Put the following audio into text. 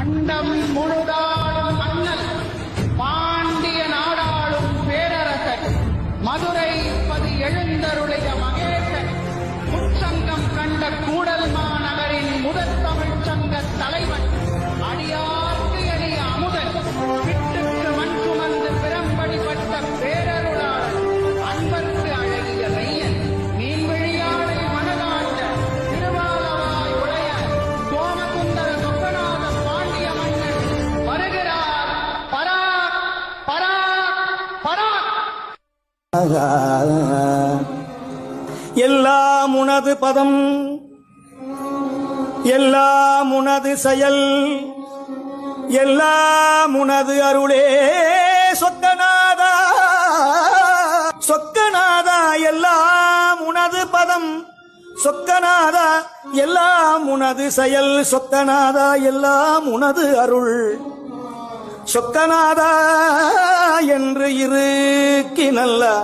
அண்டம் முழுதாடும் மன்னன் பாண்டிய நாடாளும் பேரரசன் மதுரை பதி எழுந்தருடைய மகேசன் உச்சங்கம் கண்ட கூடல் எல்லாம் உனது பதம் எல்லாம் உனது செயல் எல்லாம் உனது அருளே. சொக்கநாதா சொக்கநாதா எல்லாம் உனது பதம். சொக்கநாதா எல்லாம் உனது செயல். சொக்கநாதா எல்லாம் உனது அருள். சொக்கநாதா আল্লাহ